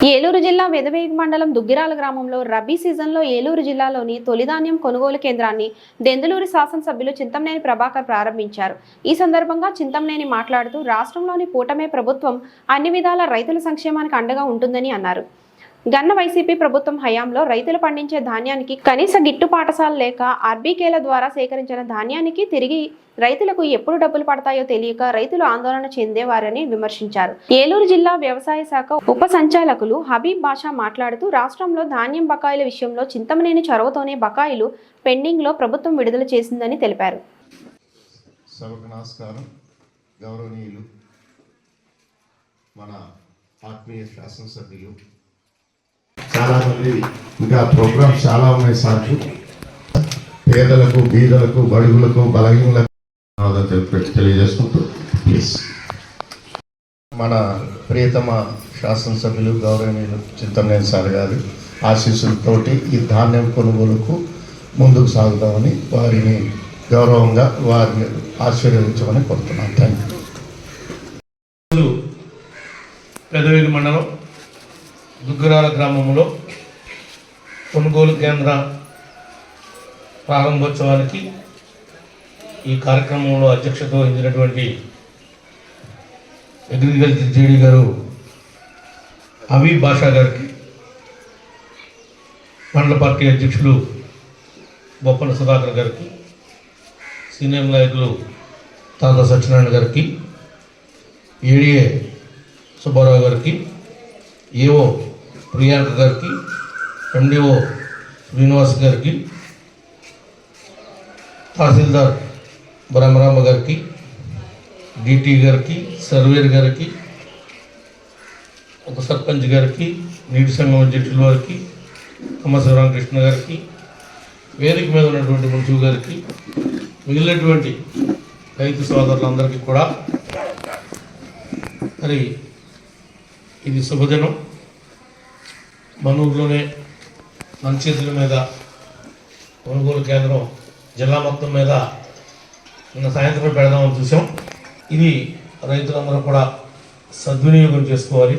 ఏలూరు జిల్లా వెదవేగి మండలం దుగ్గిరాల గ్రామంలో రబీ సీజన్లో ఏలూరు జిల్లాలోని తొలిధాన్యం కొనుగోలు కేంద్రాన్ని దెందులూరు శాసనసభ్యులు చింతంనేని ప్రభాకర్ ప్రారంభించారు. ఈ సందర్భంగా చింతంనేని మాట్లాడుతూ రాష్ట్రంలోని కూటమే ప్రభుత్వం అన్ని విధాల రైతుల సంక్షేమానికి అండగా ఉంటుందని అన్నారు. గన్న వైసీపీ ప్రభుత్వం హయాంలో రైతులు పండించే ధాన్యానికి కనీస గిట్టుబాటసాలు లేక ఆర్బీకేల ద్వారా సేకరించిన ధాన్యానికి తిరిగి రైతులకు ఎప్పుడు డబ్బులు పడతాయో తెలియక రైతులు ఆందోళన చెందేవారని విమర్శించారు. ఏలూరు జిల్లా వ్యవసాయ శాఖ ఉప సంచాలకులు హబీబ్ బాషా మాట్లాడుతూ రాష్ట్రంలో ధాన్యం బకాయిల విషయంలో చింతమనేని చొరవతోనే బకాయిలు పెండింగ్లో ప్రభుత్వం విడుదల చేసిందని తెలిపారు. నమస్కారం. గౌరవనీయులు మన ఆత్మీయ శాసనసభ్యులు చాలా మంది ఇంకా ప్రోగ్రామ్స్ చాలా ఉన్నాయి సార్లు పేదలకు బీదలకు బడుగులకు బలహీనలకు తెలియజేసుకుంటూ ప్లీజ్. మన ప్రియతమ శాసనసభ్యులు గౌరవనీయులు చింతమనేని సార్ గారి ఆశీస్సులతోటి ఈ ధాన్యం కొనుగోలుకు ముందుకు సాగుదామని వారిని గౌరవంగా వారిని ఆశీర్వదించమని కోరుతున్నాను. థ్యాంక్ యూ పెదవేలి మండలం దుగ్గరాల గ్రామంలో కొనుగోలు కేంద్ర ప్రారంభోత్సవానికి ఈ కార్యక్రమంలో అధ్యక్షత వహించినటువంటి అగ్రికల్చర్ జేడీ గారు అవి భాషా గారికి మండల పార్టీ అధ్యక్షులు బొప్పన సుధాకర్ గారికి సీనియర్ నాయకులు తాత సత్యనారాయణ గారికి ఏడిఏ సుబ్బారావు గారికి ఏఓ ప్రియాంక గారికి ఎండిఓ శ్రీనివాస్ గారికి తహసీల్దార్ బ్రహ్మరామ గారికి డిటి గారికి సర్వేర్ గారికి ఉప సర్పంచ్ గారికి నీటి సంఘం అధ్యక్షుల వారికి అమ్మ కృష్ణ గారికి వేదిక మీద ఉన్నటువంటి మున్సిపల్ గారికి మిగిలినటువంటి రైతు సోదరులందరికీ కూడా మరి ఇది శుభదినం. మన ఊర్లోనే మన చేతుల మీద కొనుగోలు కేంద్రం జిల్లా మొత్తం మీద నిన్న సాయంత్రం పెడదామని చూసాం ఇది రైతులందరూ కూడా సద్వినియోగం చేసుకోవాలి.